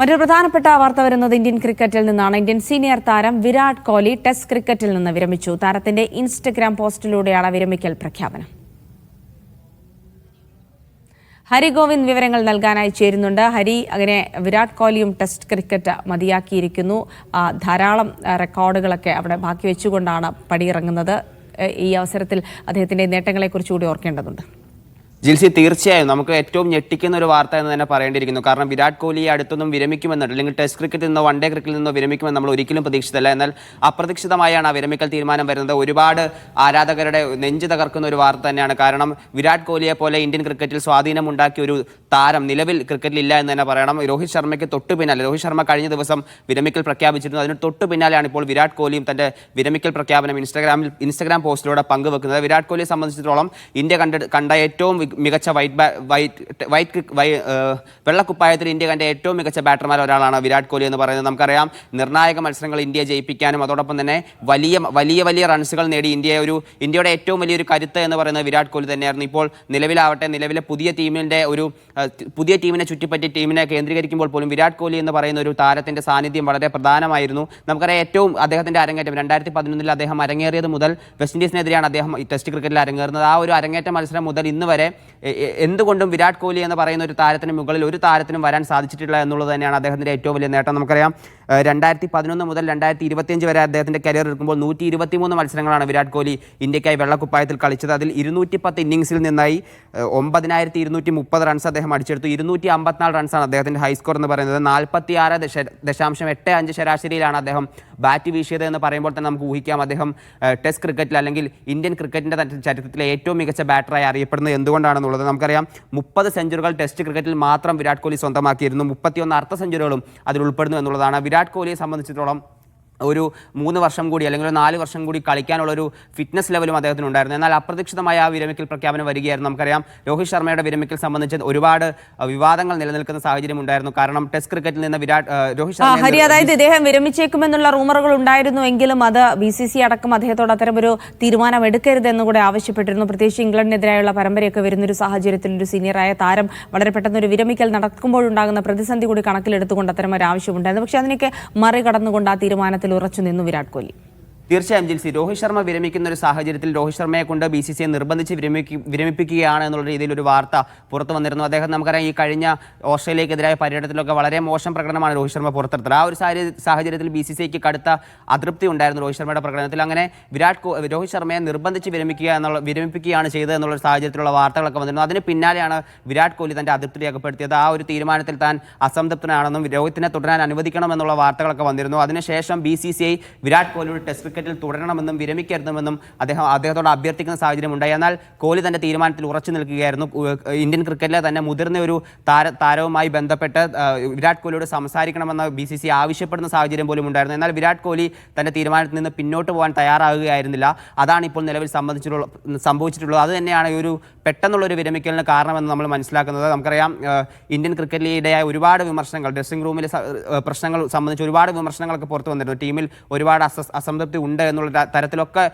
മറ്റൊരു പ്രധാനപ്പെട്ട വാർത്ത വരുന്നത് ഇന്ത്യൻ ക്രിക്കറ്റിൽ നിന്നാണ്. ഇന്ത്യൻ സീനിയർ താരം വിരാട് കോഹ്ലി ടെസ്റ്റ് ക്രിക്കറ്റിൽ നിന്ന് വിരമിച്ചു. താരത്തിന്റെ ഇൻസ്റ്റഗ്രാം പോസ്റ്റിലൂടെയാണ് വിരമിക്കൽ പ്രഖ്യാപനം. ഹരി ഗോവിന്ദ് വിവരങ്ങൾ നൽകാനായി ചേരുന്നുണ്ട്. ഹരി അങ്ങനെ വിരാട് കോഹ്ലിയും ടെസ്റ്റ് ക്രിക്കറ്റ് മതിയാക്കിയിരിക്കുന്നു. ധാരാളം റെക്കോർഡുകളൊക്കെ അവിടെ ബാക്കി വെച്ചുകൊണ്ടാണ് പടിയിറങ്ങുന്നത്. ഈ അവസരത്തിൽ അദ്ദേഹത്തിന്റെ നേട്ടങ്ങളെക്കുറിച്ച് കൂടി ഓർക്കേണ്ടതുണ്ട്. ജിൽസി തീർച്ചയായും നമുക്ക് ഏറ്റവും ഞെട്ടിക്കുന്ന ഒരു വാർത്ത എന്ന് തന്നെ പറയേണ്ടിയിരിക്കുന്നു. കാരണം വിരാട് കോഹ്ലി അടുത്തൊന്നും വിരമിക്കുമെന്നുണ്ട്. അല്ലെങ്കിൽ ടെസ്റ്റ് ക്രിക്കറ്റിൽ നിന്നോ വൺ ഡേ ക്രിക്കറ്റിൽ നിന്നോ വിരമിക്കുമെന്ന് നമ്മൾ ഒരിക്കലും പ്രതീക്ഷിച്ചില്ല എന്നാൽ അപ്രതീക്ഷിതമായാണ് ആ വിരമിക്കൽ തീരുമാനം വരുന്നത്. ഒരുപാട് ആരാധകരുടെ നെഞ്ച് തകർക്കുന്ന ഒരു വാർത്ത തന്നെയാണ്. കാരണം വിരാട് കോഹ്ലിയെ പോലെ ഇന്ത്യൻ ക്രിക്കറ്റിൽ സ്വാധീനം ഉണ്ടാക്കിയ ഒരു താരം നിലവിൽ ക്രിക്കറ്റിൽ ഇല്ല എന്ന് തന്നെ പറയണം. രോഹിത് ശർമ്മയ്ക്ക് തൊട്ടു പിന്നാലെ രോഹിത് ശർമ്മ കഴിഞ്ഞ ദിവസം വിരമിക്കൽ പ്രഖ്യാപിച്ചിരുന്നു. അതിന് തൊട്ടു പിന്നാലെയാണ് ഇപ്പോൾ വിരാട് കോഹ്ലിയും തന്റെ വിരമിക്കൽ പ്രഖ്യാപനം ഇൻസ്റ്റാഗ്രാമിൽ ഇൻസ്റ്റാഗ്രാം പോസ്റ്റിലൂടെ പങ്കുവെക്കുന്നത്. വിരാട് കോഹ്ലിയെ സംബന്ധിച്ചിടത്തോളം ഇന്ത്യ കണ്ട ഏറ്റവും മികച്ച വൈറ്റ് വൈറ്റ് വൈറ്റ് വെള്ളക്കുപ്പായത്തിൽ ഇന്ത്യ കണ്ട ഏറ്റവും മികച്ച ബാറ്റർമാർ ഒരാളാണ് വിരാട് കോഹ്ലി എന്ന് പറയുന്നത്. നമുക്കറിയാം നിർണായക മത്സരങ്ങൾ ഇന്ത്യ ജയിപ്പിക്കാനും അതോടൊപ്പം തന്നെ വലിയ വലിയ വലിയ റൺസുകൾ നേടി ഇന്ത്യയെ ഒരു ഇന്ത്യയുടെ ഏറ്റവും വലിയൊരു കരുത്ത് എന്ന് പറയുന്നത് വിരാട് കോഹ്ലി തന്നെയായിരുന്നു. ഇപ്പോൾ നിലവിലാവട്ടെ നിലവിലെ പുതിയ ടീമിന്റെ ഒരു പുതിയ ടീമിനെ ചുറ്റിപ്പറ്റി ടീമിനെ കേന്ദ്രീകരിക്കുമ്പോൾ പോലും വിരാട് കോഹ്ലി എന്ന് പറയുന്ന ഒരു താരത്തിന്റെ സാന്നിധ്യം വളരെ പ്രധാനമായിരുന്നു. നമുക്കറിയാം ഏറ്റവും അദ്ദേഹത്തിന്റെ അരങ്ങേറ്റം രണ്ടായിരത്തി പതിനൊന്നിൽ അദ്ദേഹം അരങ്ങേറിയത് മുതൽ വെസ്റ്റ് ഇൻഡീസിനെതിരെയാണ് അദ്ദേഹം ടെസ്റ്റ് ക്രിക്കറ്റിൽ അരങ്ങേറുന്നത്. ആ ഒരു അരങ്ങേറ്റ മത്സരം മുതൽ ഇന്ന് വരെ എന്തുകൊണ്ടും വിരാട് കോഹ്ലി എന്ന് പറയുന്ന ഒരു താരത്തിന് മുകളിൽ ഒരു താരത്തിനും വരാൻ സാധിച്ചിട്ടില്ല എന്നുള്ളത് തന്നെയാണ് അദ്ദേഹത്തിന്റെ ഏറ്റവും വലിയ നേട്ടം. നമുക്കറിയാം രണ്ടായിരത്തി പതിനൊന്ന് മുതൽ രണ്ടായിരത്തി ഇരുപത്തിയഞ്ച് വരെ അദ്ദേഹത്തിന്റെ കരിയർ എടുക്കുമ്പോൾ നൂറ്റി ഇരുപത്തി മൂന്ന് മത്സരങ്ങളാണ് വിരാട് കോഹ്ലി ഇന്ത്യക്കായി വെള്ളക്കുപ്പായത്തിൽ കളിച്ചത്. അതിൽ ഇരുന്നൂറ്റി പത്ത് ഇന്നിങ്സിൽ നിന്നായി ഒമ്പതിനായിരത്തി ഇരുന്നൂറ്റി മുപ്പത് റൺസ് അദ്ദേഹം അടിച്ചെടുത്തു. ഇരുന്നൂറ്റി അമ്പത്തിനാല് റൺസാണ് അദ്ദേഹത്തിന്റെ ഹൈസ്കോർ എന്ന് പറയുന്നത്. നാൽപ്പത്തി ആറ് ദശ ദശാംശം എട്ട് അഞ്ച് ശരാശരിയിലാണ് അദ്ദേഹം ബാറ്റ് വീശിയത് എന്ന് പറയുമ്പോൾ തന്നെ നമുക്ക് ഊഹിക്കാം. അദ്ദേഹം ടെസ്റ്റ് ക്രിക്കറ്റിൽ അല്ലെങ്കിൽ ഇന്ത്യൻ ക്രിക്കറ്റിന്റെ ചരിത്രത്തിലെ ഏറ്റവും മികച്ച ബാറ്ററായി അറിയപ്പെടുന്നത് എന്തുകൊണ്ടാണെന്നുള്ളത് നമുക്കറിയാം. മുപ്പത് സെഞ്ചുറികൾ ടെസ്റ്റ് ക്രിക്കറ്റിൽ മാത്രം വിരാട് കോഹ്ലി സ്വന്തമാക്കിയിരുന്നു. മുപ്പത്തിയൊന്ന് അർദ്ധ സെഞ്ചുറികളും അതിൽ ഉൾപ്പെടുന്നു എന്നുള്ളതാണ്. വിരാട് കോഹ്ലിയെ സംബന്ധിച്ചിടത്തോളം ഒരു മൂന്ന് വർഷം കൂടി അല്ലെങ്കിൽ ഒരു നാല് വർഷം കൂടി കളിക്കാനുള്ള ഒരു ഫിറ്റ്നസ് ലെവലും അദ്ദേഹത്തിന് ഉണ്ടായിരുന്നു എന്നാൽ അപ്രതീക്ഷിതമായ ആ വിരമിക്കൽ പ്രഖ്യാപനം വരികയായിരുന്നു. നമുക്കറിയാം രോഹിത് ശർമ്മയുടെ വിരമിക്കൽ സംബന്ധിച്ച് ഒരുപാട് വിവാദങ്ങൾ നിലനിൽക്കുന്ന സാഹചര്യം ഉണ്ടായിരുന്നു. കാരണം ടെസ്റ്റ് ക്രിക്കറ്റിൽ നിന്ന് വിരാട് രോഹിത് ശർമ്മ ഹരി അതായത് ഇദ്ദേഹം വിരമിച്ചേക്കുമെന്നുള്ള റൂമറുകൾ ഉണ്ടായിരുന്നു എങ്കിലും അത് ബി സി സി അടക്കം അദ്ദേഹത്തോട് അത്തരം ഒരു തീരുമാനം എടുക്കരുതെന്ന് കൂടെ ആവശ്യപ്പെട്ടിരുന്നു. പ്രത്യേകിച്ച് ഇംഗ്ലണ്ടിനെതിരായുള്ള പരമ്പരയൊക്കെ വരുന്നൊരു സാഹചര്യത്തിൽ ഒരു സീനിയറായ താരം വളരെ പെട്ടെന്ന് ഒരു വിരമിക്കൽ നടക്കുമ്പോഴുണ്ടാകുന്ന പ്രതിസന്ധി കൂടി കണക്കിലെടുത്തുകൊണ്ട് അത്തരം ഒരു ആവശ്യമുണ്ടായിരുന്നു. പക്ഷേ അതിനൊക്കെ മറികടന്നുകൊണ്ട് ആ തീരുമാനത്തിൽ ഉറച്ചു നിന്നു വിരാട് കോഹ്ലി തീർച്ചയായും ജിൻസി രോഹിത് ശർമ്മ വിരമിക്കുന്ന ഒരു സാഹചര്യത്തിൽ രോഹിത് ശർമ്മയെ കൊണ്ട് ബി സി സിയെ നിർബന്ധിച്ച് വിരമിക്കു വിരമിപ്പിക്കുകയാണ് എന്നുള്ള രീതിയിൽ ഒരു വാർത്ത പുറത്തു വന്നിരുന്നു. അദ്ദേഹം നമുക്കറിയാം ഈ കഴിഞ്ഞ ഓസ്ട്രേലിയക്കെതിരായ പര്യടനത്തിലൊക്കെ വളരെ മോശം പ്രകടനമാണ് രോഹിത് ശർമ്മ പുറത്തെടുത്തത്. ആ ഒരു സാഹചര്യത്തിൽ ബി സി സിക്ക് കടുത്ത അതൃപ്തി ഉണ്ടായിരുന്നു രോഹിത് ശർമ്മയുടെ പ്രകടനത്തിൽ. അങ്ങനെ വിരാട് രോഹിത് ശർമ്മയെ നിർബന്ധിച്ച് വിരമിക്കുക എന്നുള്ള വിരമിപ്പിക്കുകയാണ് ചെയ്തത് എന്നുള്ള സാഹചര്യത്തിലുള്ള വാർത്തകളൊക്കെ വന്നിരുന്നു. അതിന് പിന്നാലെയാണ് വിരാട് കോഹ്ലി തന്റെ അതൃപ്തി രേഖപ്പെടുത്തിയത്. ആ ഒരു തീരുമാനത്തിൽ താൻ അസംതൃപ്തനാണെന്നും രോഹിത്തിനെ തുടരാൻ അനുവദിക്കണമെന്നുള്ള വാർത്തകളൊക്കെ വന്നിരുന്നു. അതിനുശേഷം B C C I Virat കോഹ്ലിയുടെ ടെസ്റ്റ് ക്രിക്കറ്റിൽ തുടരണമെന്നും വിരമിക്കരുതുമെന്നും അദ്ദേഹം അദ്ദേഹത്തോട് അഭ്യർത്ഥിക്കുന്ന സാഹചര്യം ഉണ്ടായി എന്നാൽ കോഹ്ലി തന്റെ തീരുമാനത്തിൽ ഉറച്ചു നിൽക്കുകയായിരുന്നു. ഇന്ത്യൻ ക്രിക്കറ്റിലെ തന്നെ മുതിർന്ന ഒരു താര താരവുമായി ബന്ധപ്പെട്ട് വിരാട് കോഹ്ലിയോട് സംസാരിക്കണമെന്ന് ബി സി സി ആവശ്യപ്പെടുന്ന സാഹചര്യം പോലും ഉണ്ടായിരുന്നു. എന്നാൽ വിരാട് കോഹ്ലി തന്റെ തീരുമാനത്തിൽ നിന്ന് പിന്നോട്ട് പോകാൻ തയ്യാറാകുകയായിരുന്നില്ല. അതാണ് ഇപ്പോൾ നിലവിൽ സംബന്ധിച്ചിട്ടുള്ള സംഭവിച്ചിട്ടുള്ളത്. അത് തന്നെയാണ് ഒരു പെട്ടെന്നുള്ളൊരു വിരമിക്കലിന് കാരണമെന്ന് നമ്മൾ മനസ്സിലാക്കുന്നത്. നമുക്കറിയാം ഇന്ത്യൻ ക്രിക്കറ്റിൽ ഇടയായ ഒരുപാട് വിമർശനങ്ങൾ ഡ്രസ്സിംഗ് റൂമിലെ പ്രശ്നങ്ങൾ സംബന്ധിച്ച് ഒരുപാട് വിമർശനങ്ങളൊക്കെ പുറത്തു വന്നിരുന്നു. ടീമിൽ ഒരുപാട് അസ അസംതൃപ്തി ഉണ്ട് എന്നുള്ള തരത്തിലൊക്കെ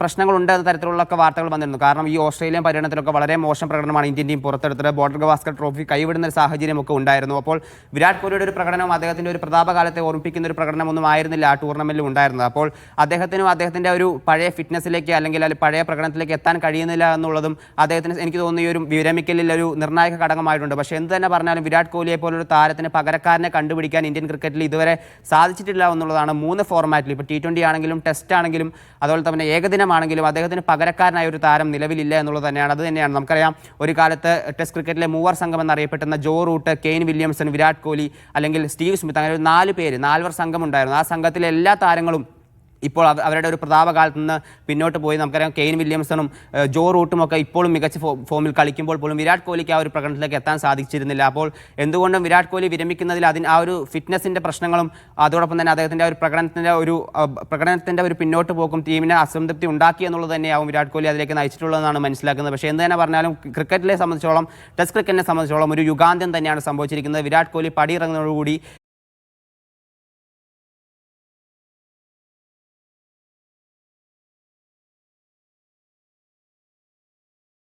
പ്രശ്നങ്ങളുണ്ട് എന്ന തരത്തിലുള്ളൊക്കെ വാർത്തകൾ വന്നിരുന്നു. കാരണം ഈ ഓസ്ട്രേലിയൻ പര്യടനത്തിലൊക്കെ വളരെ മോശം പ്രകടനമാണ് ഇന്ത്യൻ ടീം പുറത്തെടുത്തത്. ബോർഡർ ഗവാസ്കർ ട്രോഫി കൈവിടുന്ന ഒരു സാഹചര്യമൊക്കെ ഉണ്ടായിരുന്നു. അപ്പോൾ വിരാട് കോഹ്ലിയുടെ ഒരു പ്രകടനം അദ്ദേഹത്തിന്റെ ഒരു പ്രതാപകാലത്തെ ഓർമ്മിപ്പിക്കുന്ന ഒരു പ്രകടനമൊന്നും ആയിരുന്നില്ല ആ ടൂർണമെന്റിൽ ഉണ്ടായിരുന്നത്. അപ്പോൾ അദ്ദേഹത്തിനും അദ്ദേഹത്തിന്റെ ഒരു പഴയ ഫിറ്റ്നസ്സിലേക്ക് അല്ലെങ്കിൽ അല്ലെങ്കിൽ പഴയ പ്രകടനത്തിലേക്ക് എത്താൻ കഴിയുന്നില്ല എന്നുള്ളതും അദ്ദേഹത്തിന് എനിക്ക് തോന്നുന്നു ഈ ഒരു വിരമിക്കലിൽ ഒരു നിർണായക ഘടകമായിട്ടുണ്ട്. പക്ഷേ എന്ത് തന്നെ പറഞ്ഞാലും വിരാട് കോഹ്ലിയെ പോലൊരു താരത്തിന് പകരക്കാരനെ കണ്ടുപിടിക്കാൻ ഇന്ത്യൻ ക്രിക്കറ്റിൽ ഇതുവരെ സാധിച്ചിട്ടില്ല എന്നുള്ളതാണ് മൂന്ന് ഫോർമാറ്റിൽ ഇപ്പോൾ ടി ട്വന്റി ആണെങ്കിലും ടെസ്റ്റ് ആണെങ്കിലും അതുപോലെ തന്നെ ഏകദിനമാണെങ്കിലും അദ്ദേഹത്തിന് പകരക്കാരനായ ഒരു താരം നിലവിലില്ല എന്നുള്ളത് തന്നെയാണ്. അത് തന്നെയാണ്. നമുക്കറിയാം ഒരു കാലത്ത് ടെസ്റ്റ് ക്രിക്കറ്റിലെ മൂവർ സംഘം എന്നറിയപ്പെട്ടുന്ന Joe Root Kane Williamson Virat Kohli അല്ലെങ്കിൽ സ്റ്റീവ് സ്മിത്ത് അങ്ങനെ ഒരു നാല് പേര് നാൽവർ സംഘം ഉണ്ടായിരുന്നു. ആ സംഘത്തിലെ എല്ലാ താരങ്ങളും ഇപ്പോൾ അവരുടെ ഒരു പ്രതാപകാലത്ത് നിന്ന് പിന്നോട്ട് പോയി. നമുക്കറിയാം കെയിൻ വില്യംസണും ജോ റൂട്ടും ഒക്കെ ഇപ്പോഴും മികച്ച ഫോമിൽ കളിക്കുമ്പോൾ പോലും വിരാട് കോഹ്ലിക്ക് ആ ഒരു പ്രകടനത്തിലേക്ക് എത്താൻ സാധിച്ചിരുന്നില്ല. അപ്പോൾ എന്തുകൊണ്ടും വിരാട് കോഹ്ലി വിരമിക്കുന്നതിൽ അതിന് ആ ഒരു ഫിറ്റ്നസിന്റെ പ്രശ്നങ്ങളും അതോടൊപ്പം തന്നെ അദ്ദേഹത്തിന്റെ ഒരു പ്രകടനത്തിന്റെ ഒരു പ്രകടനത്തിന്റെ ഒരു പിന്നോട്ട് പോക്കും ടീമിനെ അസംതൃപ്തി ഉണ്ടാക്കി എന്നുള്ളത് തന്നെയാവും വിരാട് കോഹ്ലി അതിലേക്ക് നയിച്ചിട്ടുള്ളതെന്നാണ് മനസ്സിലാക്കുന്നത്. പക്ഷേ എന്ത് തന്നെ പറഞ്ഞാലും ക്രിക്കറ്റിലെ സംബന്ധിച്ചോളം ടെസ്റ്റ് ക്രിക്കറ്റിനെ സംബന്ധിച്ചോളം ഒരു യുഗാന്ത്യം തന്നെയാണ് സംഭവിച്ചിരിക്കുന്നത്. വിരാട് കോഹ്ലി പടിയിറങ്ങുന്നതോടുകൂടി